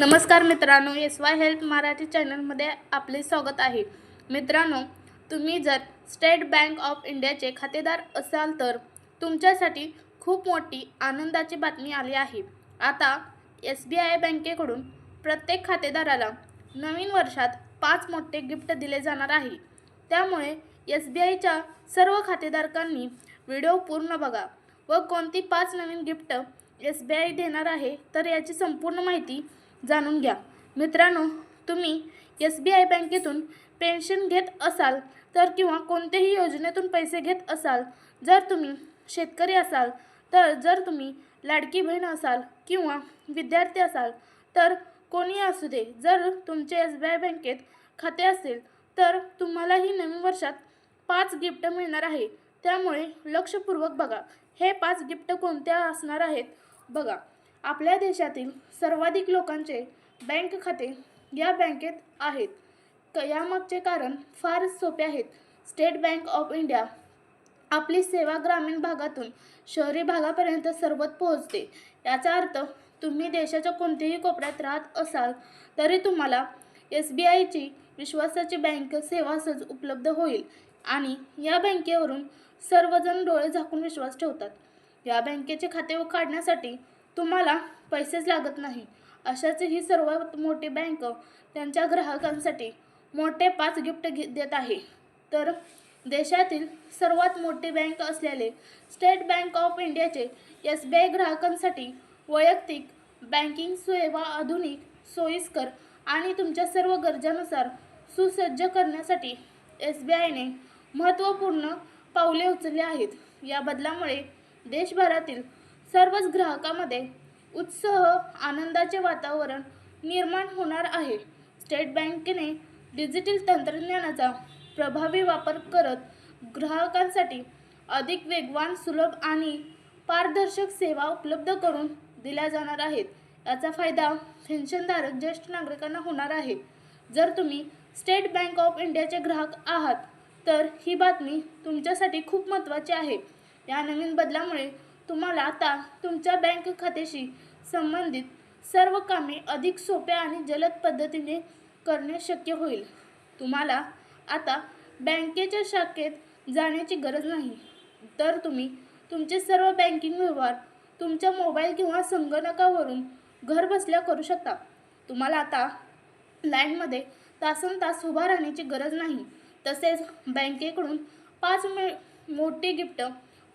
नमस्कार मित्रांनो S Y help Marathi चॅनलमध्ये आपले स्वागत आहे. मित्रांनो तुम्ही जर स्टेट बँक ऑफ इंडियाचे खातेदार असाल तर तुमच्यासाठी खूप मोठी आनंदाची बातमी आली आहे. आता एस बी आय बँकेकडून प्रत्येक खातेदाराला नवीन वर्षात पाच मोठे गिफ्ट दिले जाणार आहे. त्यामुळे एस बी आयच्या सर्व खातेधारकांनी व्हिडिओ पूर्ण बघा व कोणती पाच नवीन गिफ्ट एस बी आय देणार आहे तर याची संपूर्ण माहिती जाणून घ्या. मित्रांनो तुम्ही एस बी आय बँकेतून पेन्शन घेत असाल तर किंवा कोणत्याही योजनेतून पैसे घेत असाल जर तुम्ही शेतकरी असाल तर जर तुम्ही लाडकी बहीण असाल किंवा विद्यार्थी असाल तर कोणी असू दे. जर तुमचे एस बी आय बँकेत खाते असेल तर तुम्हालाही नवीन वर्षात पाच गिफ्ट मिळणार आहे. त्यामुळे लक्षपूर्वक बघा. हे पाच गिफ्ट कोणत्या असणार आहेत? बघा. आपल्या देशातील सर्वाधिक लोकांचे बँक खाते या बँकेत आहेत. क यामागचे कारण फार सोपे आहेत. स्टेट बँक ऑफ इंडिया आपली सेवा ग्रामीण भागातून शहरी भागापर्यंत सर्वत पोहोचते. याचा अर्थ तुम्ही देशाच्या कोणत्याही कोपऱ्यात राहत असाल तरी तुम्हाला एस बी आयची विश्वासाची बँक सेवा सहज उपलब्ध होईल आणि या बँकेवरून सर्वजण डोळे झाकून विश्वास ठेवतात. या बँकेचे खाते काढण्यासाठी तुम्हाला पैसेच लागत नाही. अशाच ही सर्वात मोठी बँक त्यांच्या ग्राहकांसाठी मोठे पाच गिफ्ट घे देत आहे. तर देशातील सर्वात मोठी बँक असलेले स्टेट बँक ऑफ इंडियाचे एस बी आय ग्राहकांसाठी वैयक्तिक बँकिंग सेवा आधुनिक सोयीस्कर आणि तुमच्या सर्व गरजानुसार सुसज्ज करण्यासाठी एस बी आयने महत्त्वपूर्ण पावले उचलली आहेत. या बदलामुळे देशभरातील सर्वच ग्राहकामध्ये उत्साह आनंदाचे वातावरण निर्माण होणार आहे. स्टेट बँकेने डिजिटल तंत्रज्ञानाचा प्रभावी वापर करत ग्राहकांसाठी अधिक वेगवान सुलभ आणि पारदर्शक सेवा उपलब्ध करून दिल्या जाणार आहेत. याचा फायदा पेन्शनधारक ज्येष्ठ नागरिकांना होणार आहे. जर तुम्ही स्टेट बँक ऑफ इंडियाचे ग्राहक आहात तर ही बातमी तुमच्यासाठी खूप महत्त्वाची आहे. या नवीन बदलामुळे तुम्हाला आता तुमच्या बँक खात्याशी संबंधित सर्व कामे अधिक सोप्या आणि जलद पद्धतीने करणे शक्य होईल. तुम्हाला आता बँकेच्या शाखेत जाण्याची गरज नाही. तर तुम्ही तुमचे सर्व बँकिंग व्यवहार तुमच्या मोबाईल किंवा संगणकावरून घर बसल्या करू शकता. तुम्हाला आता लाईनमध्ये तासन तास उभा राहण्याची गरज नाही. तसेच बँकेकडून पाच मे मोठी गिफ्ट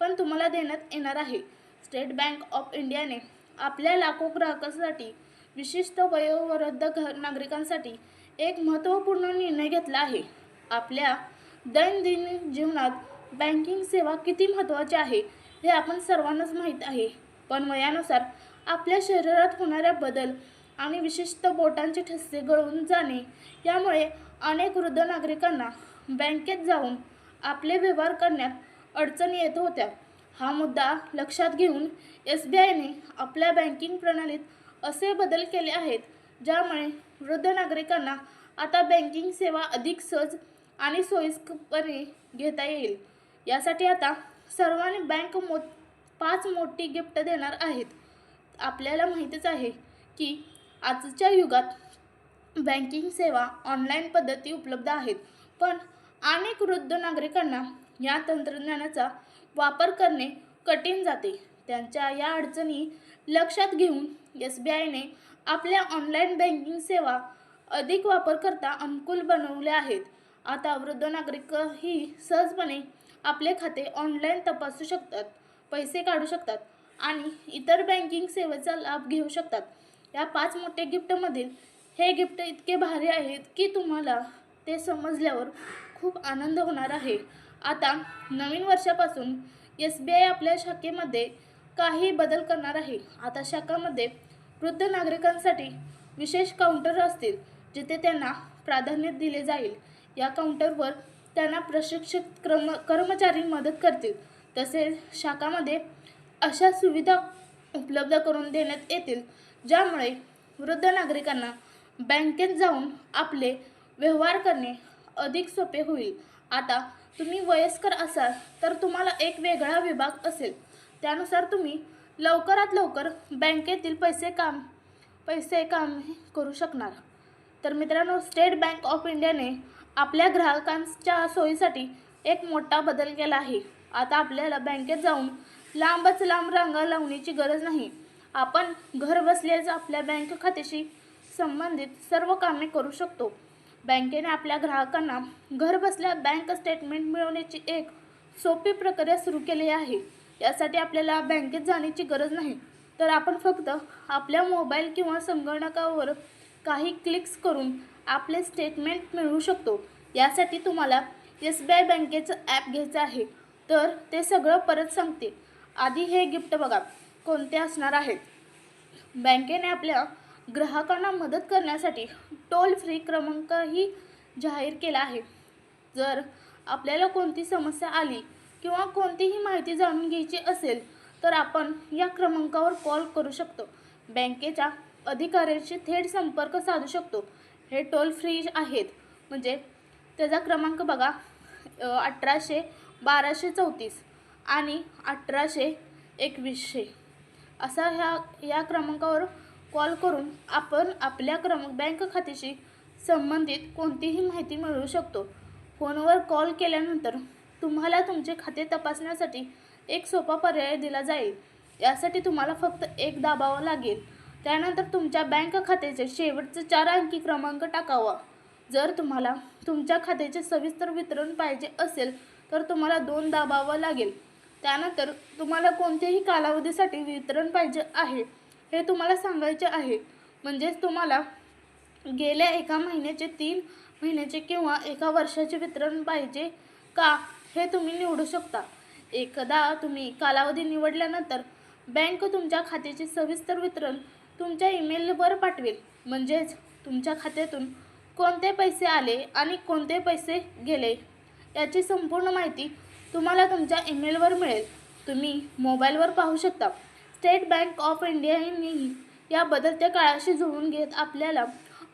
पण तुम्हाला देण्यात येणार आहे. स्टेट बँक ऑफ इंडियाने आपल्या लाखो ग्राहकांसाठी विशिष्ट वयोवृद्ध घर नागरिकांसाठी एक महत्त्वपूर्ण निर्णय घेतला आहे. आपल्या दैनंदिन जीवनात बँकिंग सेवा किती महत्त्वाची आहे हे आपण सर्वांनाच माहीत आहे. पण वयानुसार आपल्या शरीरात होणाऱ्या बदल आणि विशिष्ट बोटांचे ठसे गळून जाणे यामुळे अनेक वृद्ध नागरिकांना बँकेत जाऊन आपले व्यवहार करण्यात अडचणी येत होत्या. हा मुद्दा लक्षात घेऊन एस बी आयने आपल्या बँकिंग प्रणालीत असे बदल केले आहेत ज्यामुळे वृद्ध नागरिकांना आता बँकिंग सेवा अधिक सहज आणि सोयीस्करपणे घेता येईल. यासाठी आता सर्वांनी बँक मो पाच मोठी गिफ्ट देणार आहेत. आपल्याला माहितीच आहे की आजच्या युगात बँकिंग सेवा ऑनलाईन पद्धती उपलब्ध आहेत पण अनेक वृद्ध नागरिकांना या तंत्रज्ञानाचा वापर करणे कठीण जाते. त्यांच्या या अडचणी लक्षात घेऊन एस बी आयने आपल्या ऑनलाईन बँकिंग सेवा अधिक वापरकर्ता अनुकूल बनवल्या आहेत. आता वृद्ध नागरिकही सहजपणे आपले खाते ऑनलाईन तपासू शकतात पैसे काढू शकतात आणि इतर बँकिंग सेवेचा लाभ घेऊ शकतात. या पाच मोठे गिफ्टमधील हे गिफ्ट इतके भारी आहेत की तुम्हाला ते समजल्यावर खूप आनंद होणार आहे. आता नवीन वर्षापासून एस बी आय आपल्या शाखेमध्ये काही बदल करणार आहे. आता शाखामध्ये वृद्ध नागरिकांसाठी विशेष काउंटर असतील जिथे त्यांना प्राधान्य दिले जाईल. या काउंटरवर त्यांना प्रशिक्षित क्रम कर्मचारी मदत करतील. तसेच शाखामध्ये अशा सुविधा उपलब्ध करून देण्यात येतील ज्यामुळे वृद्ध नागरिकांना बँकेत जाऊन आपले व्यवहार करणे अधिक सोपे होईल. आता तुम्ही वयस्कर असाल तर तुम्हाला एक वेगळा विभाग असेल. त्यानुसार तुम्ही लवकरात लवकर बँकेतील पैसे काम पैसे काम करू शकणार. तर मित्रांनो स्टेट बँक ऑफ इंडियाने आपल्या ग्राहकांच्या सोयीसाठी एक मोठा बदल केला आहे. आता आपल्याला बँकेत जाऊन लांबच लांब रांगा लावण्याची गरज नाही. आपण घर बसल्याच आपल्या बँक खात्याशी संबंधित सर्व कामे करू शकतो. बँकेने आपल्या ग्राहकांना घरबसल्या बँक स्टेटमेंट मिळवण्याची एक सोपी प्रक्रिया सुरू केली आहे. यासाठी आपल्याला बँकेत जाण्याची गरज नाही. तर आपण फक्त आपल्या मोबाईल किंवा संगणकावर काही क्लिक्स करून आपले स्टेटमेंट मिळवू शकतो. यासाठी तुम्हाला एस बी आय बँकेचं ॲप घ्यायचं आहे. तर ते सगळं परत सांगते. आधी हे गिफ्ट बघा. कोणते असणार आहेत बँकेने आपल्या ग्राहकांना मदत करण्यासाठी टोल फ्री क्रमांकही जाहीर केला आहे. जर आपल्याला कोणती समस्या आली किंवा कोणतीही माहिती जाणून घ्यायची असेल तर आपण या क्रमांकावर कॉल करू शकतो. बँकेच्या अधिकाऱ्यांशी थेट संपर्क साधू शकतो. हे टोल फ्री आहेत. म्हणजे त्याचा क्रमांक बघा. अठराशे बाराशे चौतीस आणि अठराशे एकवीसशे. असा ह्या या क्रमांकावर कॉल करून आपण आपल्या क्रमांक बँक खात्याशी संबंधित कोणतीही माहिती मिळवू शकतो. फोनवर कॉल केल्यानंतर तुम्हाला तुमचे खाते तपासण्यासाठी एक सोपा पर्याय दिला जाईल. यासाठी तुम्हाला फक्त एक दाबावं लागेल. त्यानंतर तुमच्या बँक खात्याचे शेवटचे चार अंकी क्रमांक टाकावा. जर तुम्हाला तुमच्या खात्याचे सविस्तर वितरण पाहिजे असेल तर तुम्हाला दोन दाबावं लागेल. त्यानंतर तुम्हाला कोणत्याही कालावधीसाठी वितरण पाहिजे आहे हे तुम्हाला सांगायचे आहे. म्हणजेच तुम्हाला गेल्या एका महिन्याचे तीन महिन्याचे किंवा एका वर्षाचे वितरण पाहिजे का हे तुम्ही निवडू शकता. एकदा तुम्ही कालावधी निवडल्यानंतर बँक तुमच्या खात्याचे सविस्तर वितरण तुमच्या ईमेलवर पाठवेल. म्हणजेच तुमच्या खात्यातून कोणते पैसे आले आणि कोणते पैसे गेले याची संपूर्ण माहिती तुम्हाला तुमच्या ईमेलवर मिळेल. तुम्ही मोबाईलवर पाहू शकता. स्टेट बँक ऑफ इंडियानेही या बदलत्या काळाशी जुळून घेत आपल्याला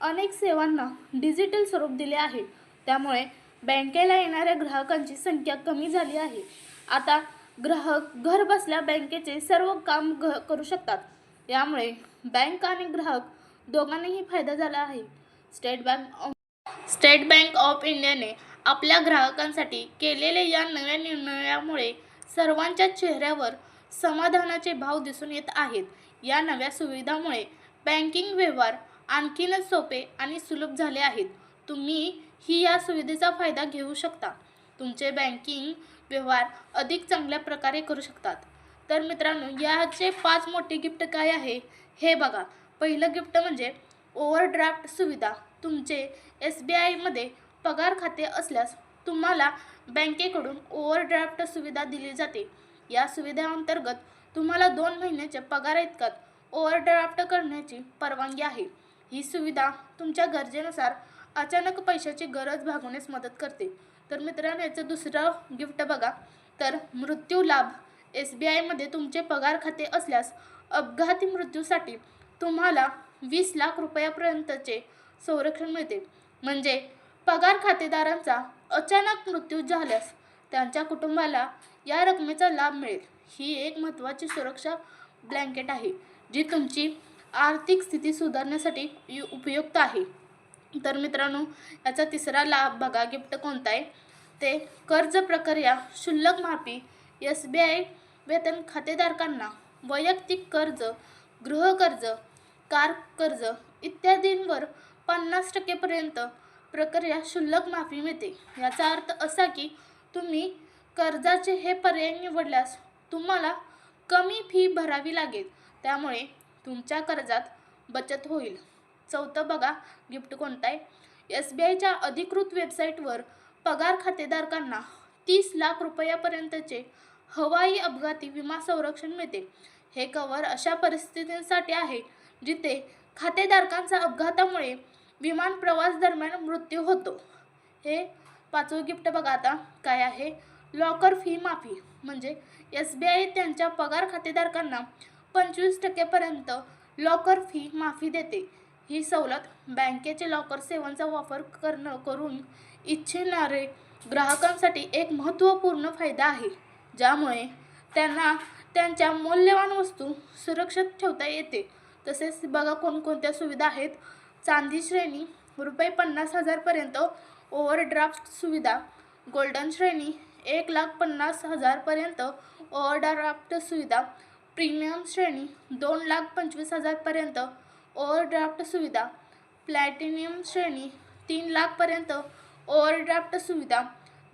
अनेक सेवांना डिजिटल स्वरूप दिले आहे. त्यामुळे बँकेला येणाऱ्या ग्राहकांची संख्या कमी झाली आहे. आता ग्राहक घर बसल्या बँकेचे सर्व काम घ करू शकतात. यामुळे बँक आणि ग्राहक दोघांनाही फायदा झाला आहे. State bank of state bank of इंडियाने आपल्या ग्राहकांसाठी केलेल्या या नव्या निर्णयामुळे सर्वांच्या चेहऱ्यावर समाधानाचे भाव दिसून येत आहेत. या नव्या सुविधामुळे बँकिंग व्यवहार आणखीनच सोपे आणि सुलभ झाले आहेत. तुम्ही ही या सुविधेचा फायदा घेऊ शकता. तुमचे बँकिंग व्यवहार अधिक चांगल्या प्रकारे करू शकतात. तर मित्रांनो याचे पाच मोठे गिफ्ट काय आहे? हे बघा. पहिलं गिफ्ट म्हणजे ओव्हरड्राफ्ट सुविधा. तुमचे एस बी आयमध्ये पगार खाते असल्यास तुम्हाला बँकेकडून ओव्हरड्राफ्ट सुविधा दिली जाते. या सुविधेअंतर्गत तुम्हाला दोन महिन्याच्या पगार इतकात ओव्हरड्राफ्ट करण्याची परवानगी आहे. ही सुविधा तुमच्या गरजेनुसार अचानक पैशाची गरज भागवण्यास मदत करते. तर मित्रांनो याचं दुसरं गिफ्ट बघा. तर मृत्यू लाभ एस बी आयमध्ये तुमचे पगार खाते असल्यास अपघाती मृत्यूसाठी तुम्हाला वीस लाख रुपयापर्यंतचे संरक्षण मिळते. म्हणजे पगार खातेदारांचा अचानक मृत्यू झाल्यास त्यांच्या कुटुंबाला या रकमेचा लाभ मिळेल. ही एक महत्त्वाची सुरक्षा ब्लँकेट आहे जी तुमची आर्थिक स्थिती सुधारण्यासाठी यु- उपयुक्त आहे. तर मित्रांनो याचा तिसरा लाभ बघा गिफ्ट कोणता आहे? ते कर्ज प्रक्रिया शुल्लक माफी एस बी आय वेतन खातेधारकांना वैयक्तिक कर्ज गृहकर्ज कार कर्ज इत्यादींवर पन्नास टक्केपर्यंत प्रक्रिया शुल्लक माफी मिळते. याचा अर्थ असा की तुम्ही कर्जाचे हे पर्याय निवडल्यास तुम्हाला कमी फी भरावी लागेल. त्यामुळे तुमच्या कर्जात बचत होईल. चौथं बघा गिफ्ट कोणतं आहे एस बी आयच्या अधिकृत वेबसाईटवर पगार खातेधारकांना तीस लाख रुपयापर्यंतचे हवाई अपघाती विमा संरक्षण मिळते. हे कवर अशा परिस्थितींसाठी आहे जिथे खातेधारकांचा अपघातामुळे विमान प्रवास दरम्यान मृत्यू होतो. हे पाचवं गिफ्ट बघा आता काय आहे? लॉकर फी माफी म्हणजे एस बी आय त्यांच्या पगार खातेधारकांना पंचवीस टक्केपर्यंत लॉकर फी माफी देते. ही सवलत बँकेचे लॉकर सेवांचा वापर करणं करून इच्छिणारे ग्राहकांसाठी एक महत्त्वपूर्ण फायदा आहे ज्यामुळे त्यांना त्यांच्या मौल्यवान वस्तू सुरक्षित ठेवता येते. तसेच बघा कोणकोणत्या सुविधा आहेत. चांदी श्रेणी रुपये पन्नास हजारपर्यंत ओव्हरड्राफ्ट सुविधा गोल्डन श्रेणी एक लाख पन्नास हजारपर्यंत ओव्हरड्राफ्ट सुविधा. प्रीमियम श्रेणी दोन लाख पंचवीस हजारपर्यंत ओव्हरड्राफ्ट सुविधा. प्लॅटिनियम श्रेणी तीन लाखपर्यंत ओव्हरड्राफ्ट सुविधा.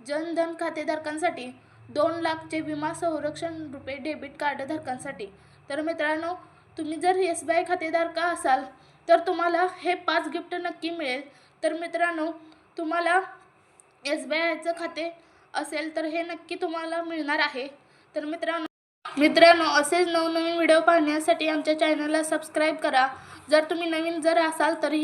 जनधन खातेधारकांसाठी दोन लाखचे विमा संरक्षण रुपये डेबिट कार्डधारकांसाठी तर मित्रांनो तुम्ही जर एस बी आय खातेधारका असाल तर तुम्हाला हे पाच गिफ्ट नक्की मिळेल. तर मित्रांनो तुम्हाला एस बी आयचं खाते असेल तर हे नक्की तुम्हाला मिळणार आहे. तर मित्रांनो मित्रांनो असेच नवनवीन व्हिडिओ पाहण्यासाठी आमच्या चॅनलला सबस्क्राईब करा. जर तुम्ही नवीन जर असाल तरी